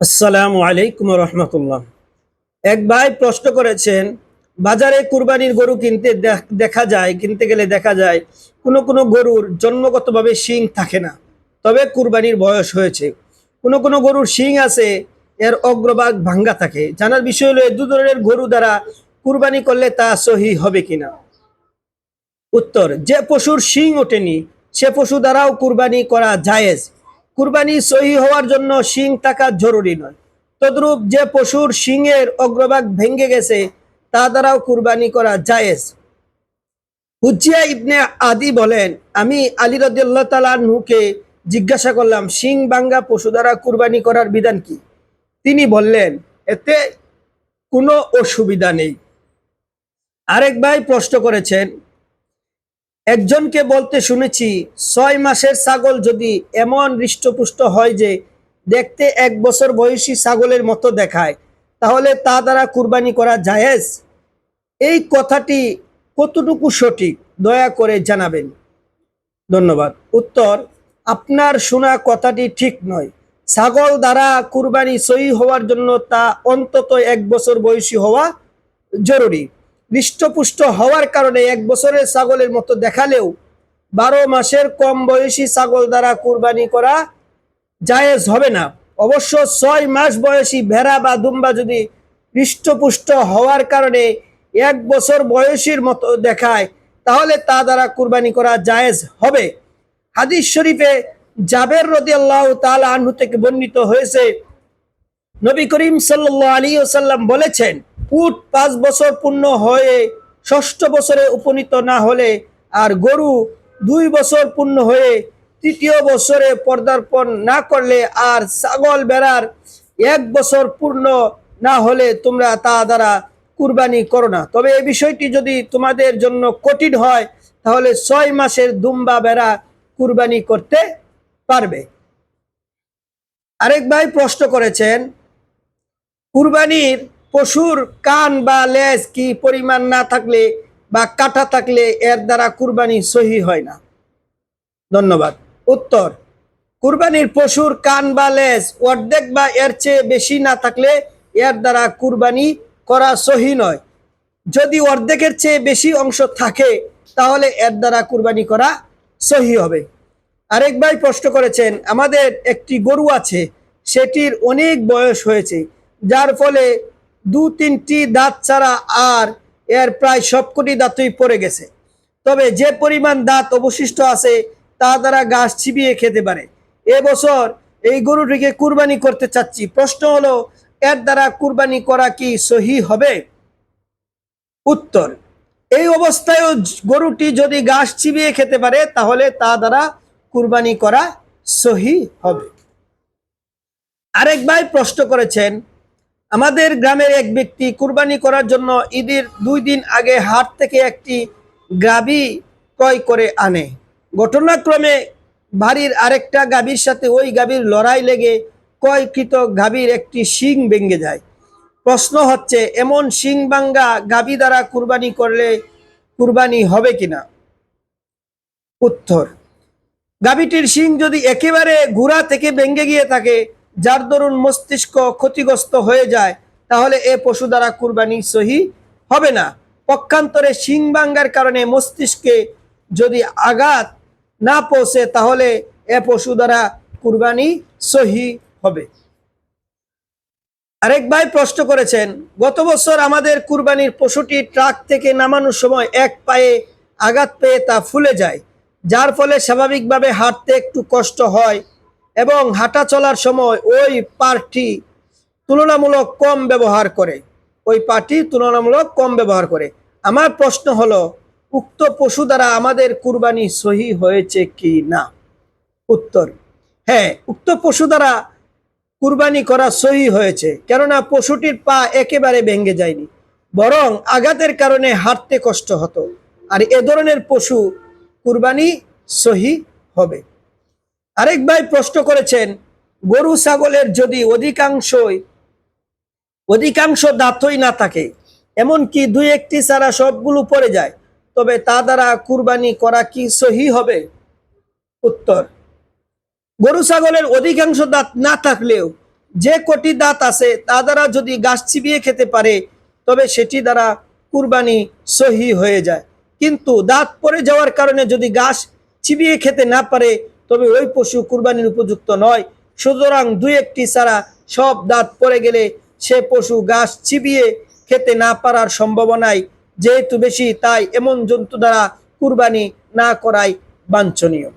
আসসালামু আলাইকুম রহমতুল্লাহ। এক ভাই প্রশ্ন করেছেন, বাজারে কুরবানির গরু কিনতে দেখ- যায়, কিনতে গেলে দেখা যায়, কোনো কোনো গরুর জন্মগতভাবে শিং থাকে না, তবে কুরবানির বয়স হয়েছে। কোনো কোনো গরুর শিং আছে, এর অগ্রভাগ ভাঙ্গা থাকে। জানার বিষয় হলো দু ধরনের গরু দ্বারা কুরবানি করলে তা সহি হবে কিনা? উত্তর, যে পশুর শিং ওঠেনি, সে পশু দ্বারাও কুরবানি করা জায়েজ। কুরবানি সহি হওয়ার জন্য শিং থাকা জরুরি নয়। তদ্রূপ যে পশুর শিংয়ের অগ্রভাগ ভেঙে গেছে, তা দ্বারাও কুরবানি করা জায়েজ। হুজিয়া ইবনে আদি বলেন, আমি আলী রদিয়াল্লাহ তালাহুকে জিজ্ঞাসা করলাম, শিং বাঙ্গা পশু দ্বারা কুরবানি করার বিধান কি? তিনি বললেন, এতে কোনো অসুবিধা নেই। আরেক ভাই প্রশ্ন করেছেন একজনকে বলতে শুনেছি, ছয় মাসের ছাগল যদি এমন হৃষ্টপুষ্ট হয় যে দেখতে এক বছর বয়সী ছাগলের মতো দেখায়, তাহলে তা দ্বারা কুরবানি করা জায়েজ? এই কথাটি কতটুকু সঠিক? দয়া করে জানাবেন। ধন্যবাদ। উত্তর, আপনার শোনা কথাটি ঠিক নয়। ছাগল দ্বারা কুরবানি সহি হওয়ার জন্য তা অন্তত এক বছর বয়সী হওয়া জরুরি। হৃষ্টপুষ্ট হওয়ার কারণে এক বছরের ছাগলের মতো দেখালেও বারো মাসের কম বয়সী ছাগল দ্বারা কুরবানি করা জায়েজ হবে না। অবশ্য ছয় মাস বয়সী ভেড়া বা দুম্বা যদি হৃষ্টপুষ্ট হওয়ার কারণে এক বছর বয়সীর মতো দেখায়, তাহলে তা দ্বারা কুরবানি করা জায়েজ হবে। হাদিস শরীফে জাবের রদি আল্লাহ তাল আনহু থেকে বর্ণিত হয়েছে, নবী করিম সাল্লাহ আলী ওসাল্লাম বলেছেন উট পাঁচ বছর পূর্ণ হয়ে ষষ্ঠ বছরে উপনীত না হলে আর গরু দুই বছর পূর্ণ হয়ে তৃতীয় বছরে পদার্পণ না করলে আর ছাগল বেড়ার এক বছর পূর্ণ না হলে তোমরা তা দ্বারা কুরবানি করো না। তবে এই বিষয়টি যদি তোমাদের জন্য কঠিন হয়, তাহলে ছয় মাসের দুম্বা বেড়া কুরবানি করতে পারবে। আরেক ভাই প্রশ্ন করেছেন, কুরবানির পশুর কান বা লেজ কি পরিমাণ না থাকলে বা কাটা থাকলে এর দ্বারা কুরবানি সহি হয় না? ধন্যবাদ। উত্তর, কুরবানির পশুর কান বা লেজ অর্ধেক বা এর চেয়ে বেশি না থাকলে এর দ্বারা কুরবানি করা সহি নয়। যদি অর্ধেকের চেয়ে বেশি অংশ থাকে, তাহলে এর দ্বারা কুরবানি করা সহি হবে। আরেক ভাই প্রশ্ন করেছেন, আমাদের একটি গরু আছে, সেটির অনেক বয়স হয়েছে, যার ফলে দু তিনটি দাঁত ছাড়া আর এর প্রায় সবকটি দাঁতই পড়ে গেছে। তবে যে পরিমাণ দাঁত অবশিষ্ট আছে, তা দ্বারা গাছ চিবিয়ে খেতে পারে। এবছর এই গরুটিকে কুরবানি করতে চাচ্ছি। প্রশ্ন হলো, এর দ্বারা কুরবানি করা কি সহি হবে? উত্তর, এই অবস্থায়ও গরুটি যদি ঘাস চিবিয়ে খেতে পারে, তাহলে তা দ্বারা কুরবানি করা সহি হবে। আরেক ভাই প্রশ্ন করেছেন আমাদের গ্রামের এক ব্যক্তি কুরবানি করার জন্য ঈদের দুই দিন আগে হাট থেকে একটি গাবি ক্রয় করে আনে। ঘটনাক্রমে বাড়ির আরেকটা গাভীর সাথে ওই গাভীর লড়াই লেগে ক্রয়কৃত গাভীর একটি শিং ভেঙে যায়। প্রশ্ন হচ্ছে, এমন শিং ভাঙ্গা গাভী দ্বারা কুরবানি করলে কুরবানি হবে কিনা? উত্তর, গাভীটির শিং যদি একেবারে ঘোড়া থেকে ভেঙে গিয়ে থাকে যার দরুন মস্তিষ্ক ক্ষতিগ্রস্ত হয়ে যায়, তাহলে এ পশু দ্বারা কুরবানি সহি হবে না। পক্ষান্তরে শিং ভাঙ্গার কারণে মস্তিষ্কে যদি আঘাত না পৌঁছে, তাহলে এ পশু দ্বারা কুরবানি সহি হবে। আরেক ভাই প্রশ্ন করেছেন, গত বছর আমাদের কুরবানির পশুটি ট্রাক থেকে নামানোর সময় এক পায়ে আঘাত পেয়ে তা ফুলে যায়, যার ফলে স্বাভাবিকভাবে হাঁটতে একটু কষ্ট হয়। এবং হাঁটা চলার সময় ওই পারটি তুলনামূলক কম ব্যবহার করে। ওই পাটি তুলনামূলক কম ব্যবহার করে। আমার প্রশ্ন হলো, উক্ত পশু দ্বারা আমাদের কুরবানি সহি হয়েছে কি না? উত্তর হ্যাঁ উক্ত পশু দ্বারা কুরবানি করা সহি হয়েছে, কেননা পশুটির পা একেবারে ভেঙে যায়নি, বরং আঘাতের কারণে হাঁটতে কষ্ট হতো। আর এ ধরনের পশু কুরবানি সহি হবে। আরেক ভাই প্রশ্ন করেছেন, গরু, ছাগলের যদি অধিকাংশই, অধিকাংশ দাঁতই না থাকে এমনকি দুই একটি ছাড়া সবগুলো পড়ে যায়? তবে তা দ্বারা কুরবানি করা কি সহি হবে? উত্তর, গরু, ছাগলের অধিকাংশ দাঁত না থাকলেও যে কটি দাঁত আছে তা দ্বারা যদি গাছ চিবিয়ে খেতে পারে, তবে সেটি দ্বারা কুরবানি সহি হয়ে যায়। কিন্তু দাঁত পড়ে যাওয়ার কারণে যদি গাছ চিবিয়ে খেতে না পারে তবে ওই পশু কুরবানির উপযুক্ত নয়। সুতরাং দুই একটি ছাড়া সব দাঁত পড়ে গেলে সে পশু গাছ চিবিয়ে খেতে না পারার সম্ভাবনায় যেহেতু বেশি, তাই এমন জন্তু দ্বারা কুরবানি না করাই বাঞ্ছনীয়।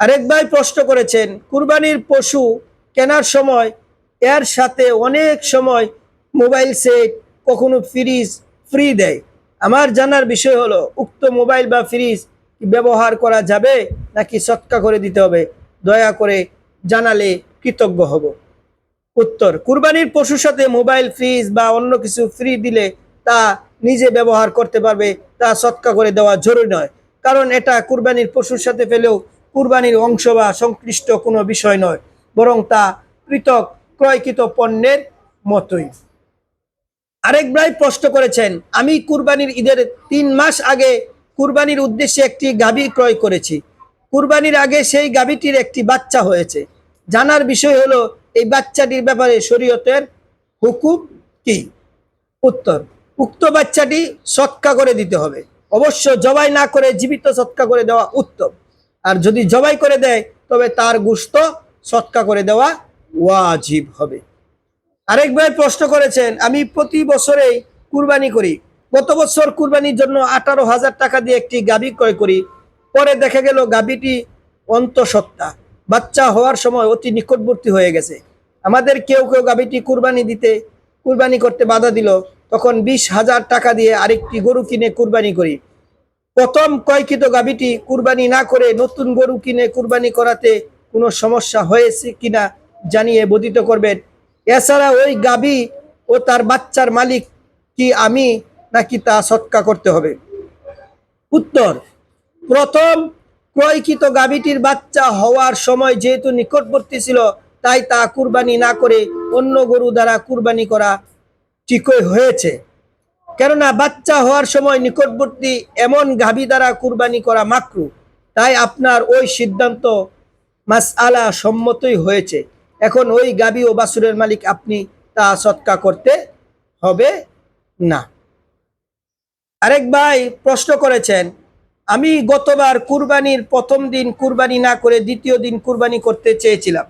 আরেক ভাই প্রশ্ন করেছেন, কুরবানির পশু কেনার সময়, এর সাথে অনেক সময় মোবাইল সেট কখনো ফ্রিজ, ফ্রি দেয়। আমার জানার বিষয় হলো, উক্ত মোবাইল বা ফ্রিজ ব্যবহার করা যাবে? নাকি সৎকা করে দিতে হবে? দয়া করে জানালে কৃতজ্ঞ হব। উত্তর, কুরবানির পশুর সাথে মোবাইল, ফ্রিজ বা অন্য কিছু ফ্রি দিলে তা নিজে ব্যবহার করতে পারবে, তা সৎকা করে দেওয়া জরুরি নয়। কারণ এটা কুরবানির পশুর সাথে ফেলেও কুরবানির অংশ বা সংশ্লিষ্ট কোনো বিষয় নয়, বরং তা পৃথক ক্রয়কৃত পণ্যের মতোই। আরেক ভাই প্রশ্ন করেছেন, আমি কুরবানির ঈদের তিন মাস আগে কুরবানির উদ্দেশ্যে একটি গাভী ক্রয় করেছি। কুরবানির আগে সেই গাভীটির একটি বাচ্চা হয়েছে। জানার বিষয় হলো, এই বাচ্চাটির ব্যাপারে শরীয়তের হুকুম কি? উত্তর, উক্ত বাচ্চাটি সৎকা করে দিতে হবে। অবশ্য জবাই না করে জীবিত সৎকা করে দেওয়া উত্তম। আর যদি জবাই করে দেয়, তবে তার গুস্ত সৎকা করে দেওয়া ওয়াজিব হবে। আরেক ভাই প্রশ্ন করেছেন, আমি প্রতি বছরেই কুরবানি করি। গত বছর কুরবানির জন্য আঠারো হাজার টাকা দিয়ে একটি গাভী ক্রয় করি। পরে দেখা গেল গাভীটি অন্তঃসত্ত্বা। বাচ্চা হওয়ার সময় অতি নিকটবর্তী হয়ে গেছে। আমাদের কেউ কেউ গাভীটি কুরবানি দিতে, কুরবানি করতে বাধা দিল। তখন বিশ হাজার টাকা দিয়ে আরেকটি গরু কিনে কুরবানি করি। প্রথম ক্রয়কৃত গাভীটি কুরবানি না করে নতুন গরু কিনে কুরবানি করাতে কোনো সমস্যা হয়েছে কিনা জানিয়ে বোধিত করবেন। এছাড়া ওই গাভী ও তার বাচ্চার মালিক কি আমি নাকি তা সৎকা করতে হবে? উত্তর প্রথম ক্রয়কৃত গাভীটির বাচ্চা হওয়ার সময় যেহেতু নিকটবর্তী ছিল, তাই তা কুরবানি না করে অন্য গরু দ্বারা কুরবানি করা ঠিকই হয়েছে। কেননা বাচ্চা হওয়ার সময় নিকটবর্তী এমন গাভী দ্বারা কুরবানি করা মাকরু, তাই আপনার ওই সিদ্ধান্ত মাস আলা সম্মতই হয়েছে। এখন ওই গাভী ও বাসুরের মালিক, আপনি তা সৎকা করতে হবে না। আরেক ভাই প্রশ্ন করেছেন আমি গতবার কুরবানির প্রথম দিন কুরবানি না করে দ্বিতীয় দিন কুরবানি করতে চেয়েছিলাম।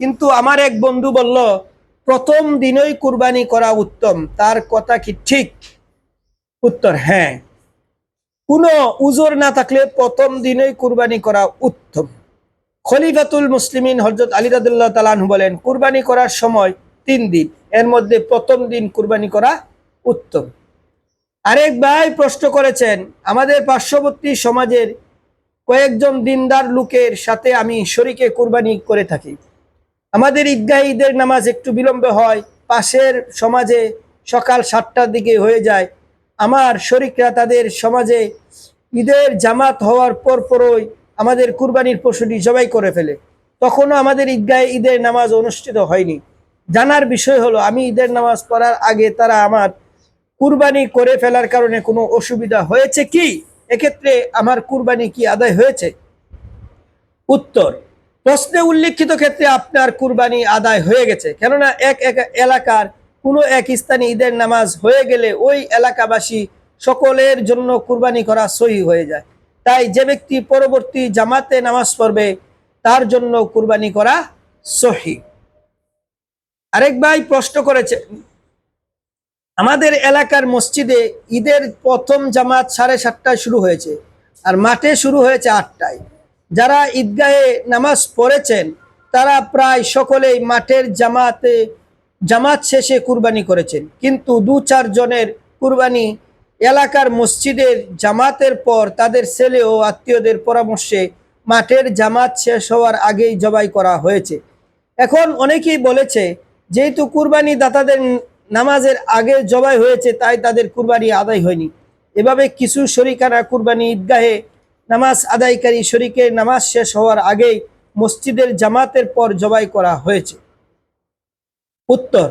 কিন্তু আমার এক বন্ধু বলল, প্রথম দিনই কুরবানি করা উত্তম। তার কথা কি ঠিক? উত্তর হ্যাঁ। কোনো উজোর না থাকলে প্রথম দিনই কুরবানি করা উত্তম। খলিফাতুল মুসলিমিন হজরত আলী রাদুল্লাহ তালানহু বলেন, কুরবানি করার সময় তিন দিন। এর মধ্যে প্রথম দিন কুরবানি করা উত্তম। আরেক ভাই প্রশ্ন করেছেন, আমাদের পার্শ্ববর্তী সমাজের কয়েকজন দিনদার লোকের সাথে আমি শরীকে কুরবানি করে থাকি। আমাদের ঈদগাহ ঈদের নামাজ একটু বিলম্ব হয়, পাশের সমাজে সকাল সাতটার দিকে হয়ে যায়। আমার শরিকরা তাদের সমাজে ঈদের জামাত হওয়ার পর পরই আমাদের কুরবানির পশুটি জবাই করে ফেলে। তখনও আমাদের ঈদগাহে ঈদের নামাজ অনুষ্ঠিত হয়নি। জানার বিষয় হলো, আমি ঈদের নামাজ পড়ার আগে তারা আমার কুরবানি করে ফেলার কারণে কোনো অসুবিধা হয়েছে কি? এক্ষেত্রে আমার কুরবানি কি আদায় হয়েছে? উত্তর, প্রশ্নে উল্লেখিত ক্ষেত্রে আপনার কুরবানি আদায় হয়ে গেছে। কেননা এক এক এলাকার কোনো এক স্থানে ঈদের নামাজ হয়ে গেলে ওই এলাকাবাসী সকলের জন্য কুরবানি করা সহি হয়ে যায়। তাই যে ব্যক্তি পরবর্তী জামাতে নামাজ পড়বে, তার জন্য কুরবানি করা সহি। আরেক ভাই প্রশ্ন করেছে আমাদের এলাকার মসজিদে ঈদের প্রথম জামাত সাড়ে সাতটায় শুরু হয়েছে আর মাঠে শুরু হয়েছে আটটায়। যারা ঈদগাহে নামাজ পড়েছেন, তারা প্রায় সকলেই মাঠের জামাতে, জামাত শেষে কুরবানি করেছেন। কিন্তু দু চার জনের কুরবানি এলাকার মসজিদের জামাতের পর তাদের ছেলে ও আত্মীয়দের পরামর্শে মাঠের জামাত শেষ হওয়ার আগেই জবাই করা হয়েছে। এখন অনেকেই বলেছে, যেহেতু কুরবানি দাতাদের নামাজের আগে জবাই হয়েছে, তাই তাদের কুরবানি আদায় হয়নি। এভাবে কিছু শরিকানা কুরবানি ঈদগাহে নামাজ আদায়কারী শরিকের নামাজ শেষ হওয়ার আগেই মসজিদের জামাতের পর জবাই করা হয়েছে। উত্তর,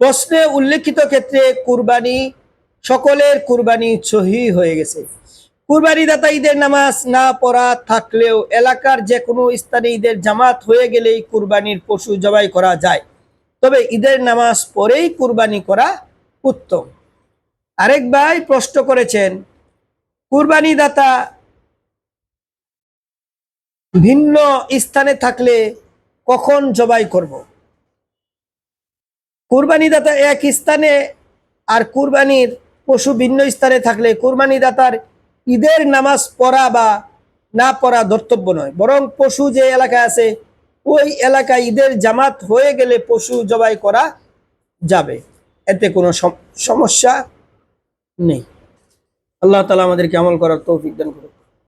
প্রশ্নে উল্লেখিত ক্ষেত্রে কুরবানি, সকলের কুরবানি সহি হয়ে গেছে। কুরবানি দাতা ঈদের নামাজ না পড়া থাকলেও এলাকার যে কোনো স্থানে ঈদের জামাত হয়ে গেলেই কুরবানির পশু জবাই করা যায়। তবে ঈদের নামাজ পরেই কুরবানি করা উত্তম। আরেক ভাই প্রশ্ন করেছেন কুরবানি দাতা ভিন্ন স্থানে থাকলে কখন জবাই করব? কুরবানি দাতা এক স্থানে আর কুরবানির পশু ভিন্ন স্থানে থাকলে কুরবানি দাতার ঈদের নামাজ পড়া বা না পড়া ধর্তব্য নয়, বরং পশু যে এলাকায় আছে ওই এলাকায় ঈদের জামাত হয়ে গেলে পশু জবাই করা যাবে। এতে কোনো সম- সমস্যা নেই। আল্লাহ তালা আমাদেরকে আমল করার তৌফিক দান করুন